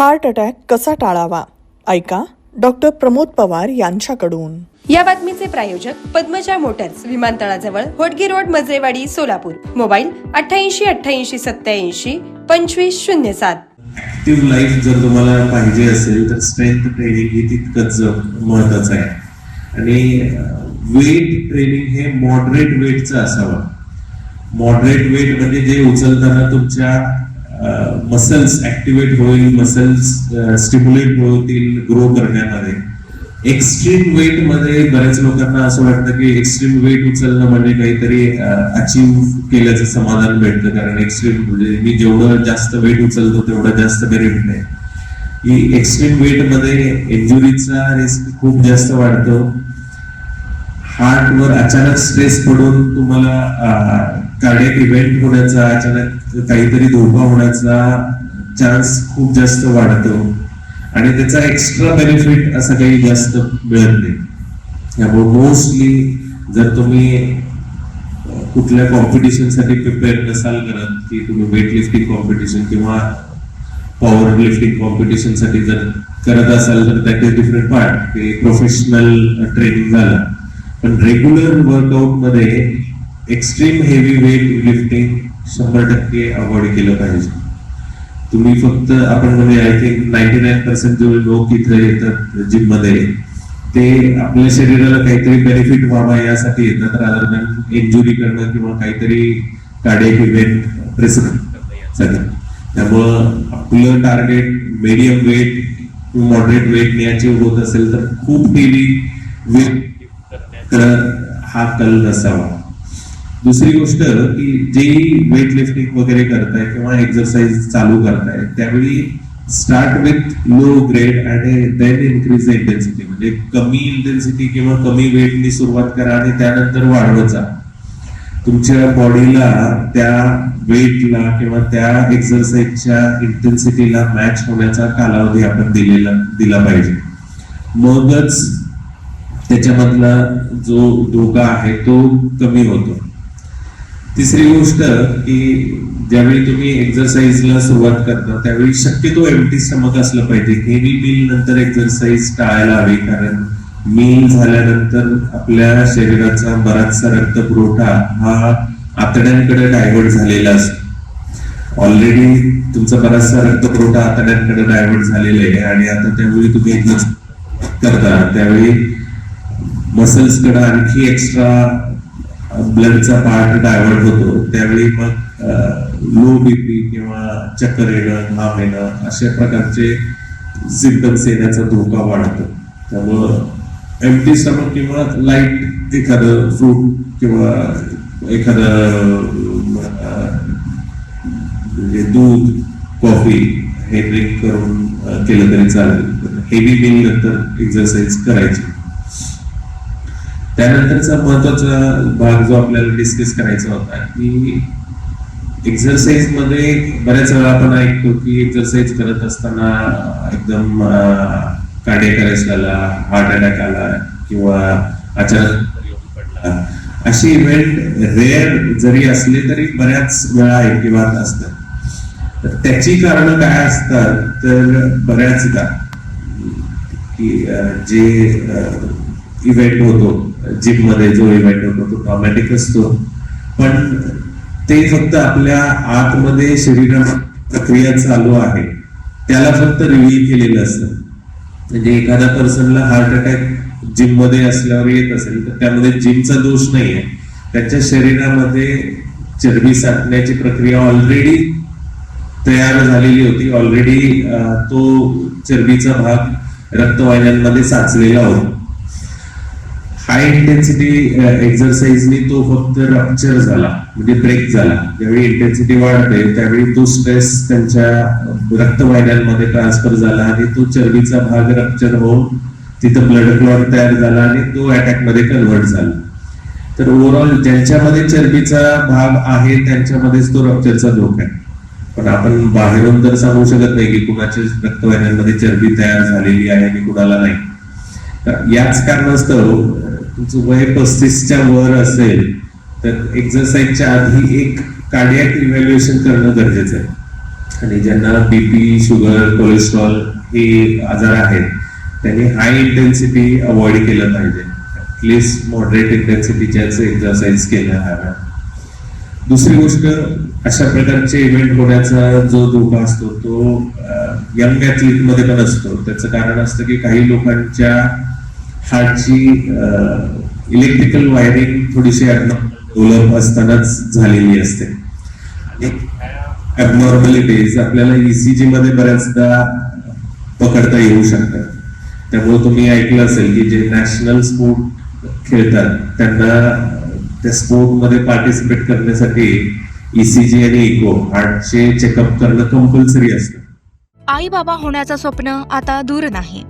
Heart attack कसा टाळावा? ऐका डॉक्टर प्रमोद पवार यांच्याकडून. या बातमीचे प्रायोजक पद्मजा मोटर्स विमानतळाजवळ होटगी रोड मजरेवाडी सोलापूर. मोबाईल अठ्ठ्याऐंशी अठ्ठ्याऐंशी सत्याऐंशी पंचवीस शून्य सात. ऍक्टिव्ह लाईफ जर तुम्हाला पाहिजे असेल तर स्ट्रेंथ ट्रेनिंग ही तितकंच महत्वाचं आहे. आणि वेट ट्रेनिंग हे मॉडरेट वेटचं असावं. मॉडरेट वेट म्हणजे जे उचलताना तुमच्या मसल्स ऍक्टिव्हेट होईल मसल्स स्टिम्युलेट होतील ग्रो करण्यामध्ये. एक्स्ट्रीम वेटमध्ये बऱ्याच लोकांना असं वाटतं की एक्स्ट्रीम वेट उचलणं म्हणजे काहीतरी अचीव केल्याचं समाधान भेटतं. कारण एक्स्ट्रीम म्हणजे मी जेवढं जास्त वेट उचलतो तेवढं जास्त बेनिफिट नाही की एक्स्ट्रीम वेटमध्ये इंजुरीचा रिस्क खूप जास्त वाढतो. हार्टवर अचानक स्ट्रेस पडून तुम्हाला कार्डियक इव्हेंट होण्याचा अचानक काहीतरी धोका होण्याचा चान्स खूप जास्त वाढतो. आणि त्याचा एक्स्ट्रा बेनिफिट असं काही जास्त मिळत नाही. त्यामुळे मोस्टली जर तुम्ही कुठल्या कॉम्पिटिशनसाठी प्रिपेअर नसाल करत की तुम्ही वेट लिफ्टिंग कॉम्पिटिशन किंवा पॉवर लिफ्टिंग कॉम्पिटिशनसाठी जर करत असाल तर दॅट इज डिफरंट पार्ट ते प्रोफेशनल ट्रेनिंग झालं. पण रेग्युलर वर्कआउटमध्ये एक्स्ट्रीम हेवी वेट लिफ्टिंग शंभर टक्के अवॉइड केलं पाहिजे. तुम्ही फक्त आपण म्हणजे I think ninety nine percent जो लोक इथे येतात जिममध्ये ते आपल्या शरीराला काहीतरी बेनिफिट व्हावा यासाठी येतात रादर दॅन इंजुरी करणं किंवा काहीतरी कार्डियक इव्हेंट प्रेसिडेंट करण्यासाठी त्यामुळं आपलं target medium weight moderate weight न्यायचे होत असेल तर खूप हेवी वेट हा कल नसावा. दुसरी गोष्ट की जे वेट लिफ्टिंग वगैरे करताय किंवा एक्सरसाइज चालू करताय त्यावेळी स्टार्ट विथ लो ग्रेड आणि देन इन्क्रीज द इंटेन्सिटी म्हणजे कमी इंटेन्सिटी किंवा कमी वेटनी सुरुवात करा आणि त्यानंतर वाढवत जा. तुमच्या बॉडीला त्या वेटला किंवा त्या एक्सरसाइजच्या इंटेन्सिटीला मॅच होण्याचा कालावधी आपण दिलेला दिला पाहिजे. मगच त्याच्यामधला जो धोका आहे तो कमी होतो. तिसरी गोष्ट की ज्यावेळी तुम्ही एक्झरसाईजला सुरुवात करता त्यावेळी शक्यतो एमटी स्टमक असलं पाहिजे. हेवी मील नंतर एक्झरसाईज टाळायला हवी कारण मील झाल्यानंतर आपल्या शरीराचा बराचसा रक्त पुरवठा हा आतड्यांकडे डायव्हर्ट झालेला असतो. ऑलरेडी तुमचा बराचसा रक्त पुरवठा आतड्यांकडे डायव्हर्ट झालेला आहे आणि आता त्यावेळी तुम्ही exercise करता. त्यावेळी मसल्सकडे आणखी एक्स्ट्रा ब्लडचा पार्ट डायव्हर्ट होतो त्यावेळी मग लो बीपी किंवा चक्कर येणं घाम येणं अशा प्रकारचे सिम्पटम्स येण्याचा धोका वाढतो. त्यामुळं एमटी स्टमक किंवा लाइट एखादं फ्रूट किंवा एखादं म्हणजे दूध कॉफी हे ड्रिंक करून केलं तरी चालेल. हेवी मील नंतर एक्सरसाइज करायची. त्यानंतरचा महत्त्वाचा भाग जो आपल्याला डिस्कस करायचा होता की एक्झरसाइजमध्ये बऱ्याच वेळा आपण ऐकतो की एक्झरसाइज करत असताना एकदम काढे अरेस्ट आला हार्ट अटॅक आला किंवा अचानक पडला. अशी इव्हेंट रेअर जरी असले तरी बऱ्याच वेळा ऐकिवात असतात. तर त्याची कारणं काय असतात तर बऱ्याचदा की जे इव्हेंट होतो जिममध्ये जो इव्हेंट होतो तो ट्रॉमॅटिक असतो. पण ते फक्त आपल्या आतमध्ये शरीरात प्रक्रिया चालू आहे. त्याला फक्त रिव्हील केलेलं असतं. म्हणजे एखाद्या पर्सनला हार्ट अटॅक जिममध्ये असल्यावर येत असेल तर त्यामध्ये जिमचा दोष नाहीये. त्याच्या शरीरामध्ये चरबी साठण्याची प्रक्रिया ऑलरेडी तयार झालेली होती. ऑलरेडी तो चरबीचा भाग रक्तवाहिन्यांमध्ये साचलेला होता. हाय इंटेन्सिटी एक्सरसाइजनी तो फक्त रप्चर झाला म्हणजे ब्रेक झाला. ज्यावेळी इंटेन्सिटी वाढते त्यावेळी तो स्ट्रेस त्यांच्या रक्तवाहिन्यांमध्ये ट्रान्सफर झाला आणि तो चरबीचा भाग रप्चर होऊन तिथं ब्लड क्लॉट तयार झाला आणि तो अटॅकमध्ये झाला. तर ओव्हरऑल ज्यांच्यामध्ये चरबीचा भाग आहे त्यांच्यामध्येच तो रप्चरचा धोका आहे. पण आपण बाहेरून तर सांगू शकत नाही की कुणाच्या रक्तवाहिन्यांमध्ये चरबी तयार झालेली आहे आणि कुणाला नाही. याच कारणास्तव तुमचं वय पस्तीसच्या वर असेल तर एक्झरसाईजच्या आधी एक कार्डियाक इव्हॅल्युएशन करणं गरजेचं आहे. आणि ज्यांना बीपी शुगर कोलेस्ट्रॉल हे आजार आहेत त्यांनी हाय इंटेन्सिटी अवॉइड केलं पाहिजे. ॲटलिस्ट मॉडरेट इंटेन्सिटीच्याच एक्झरसाईज केल्या हव्या. दुसरी गोष्ट अशा प्रकारचे इव्हेंट होण्याचा जो धोका असतो तो यंग ॲथलीटमध्ये पण असतो. त्याचं कारण असतं की काही लोकांच्या हार्टची इलेक्ट्रिकल वायरिंग थोडीशी डेव्हलप असतानाच झालेली असते. ऍबनॉर्मलिटीज आपल्याला ईसीजी मध्ये बऱ्याचदा पकडता येऊ शकतात. त्यामुळे तुम्ही ऐकलं असेल की जे नॅशनल स्पोर्ट खेळतात त्यांना त्या स्पोर्टमध्ये पार्टिसिपेट करण्यासाठी ईसीजी आणि इको हार्टचे चेकअप करणं कंपल्सरी असतं. आई बाबा होण्याचं स्वप्न आता दूर नाही.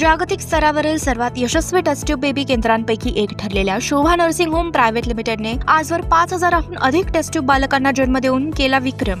जागतिक स्तरावरील सर्वात यशस्वी टेस्ट्यूब बेबी केंद्रांपैकी एक ठरलेल्या शोभा नर्सिंग होम प्रायव्हेट लिमिटेडने आजवर पाच हजाराहून अधिक टेस्ट्यूब बालकांना जन्म देऊन केला विक्रम.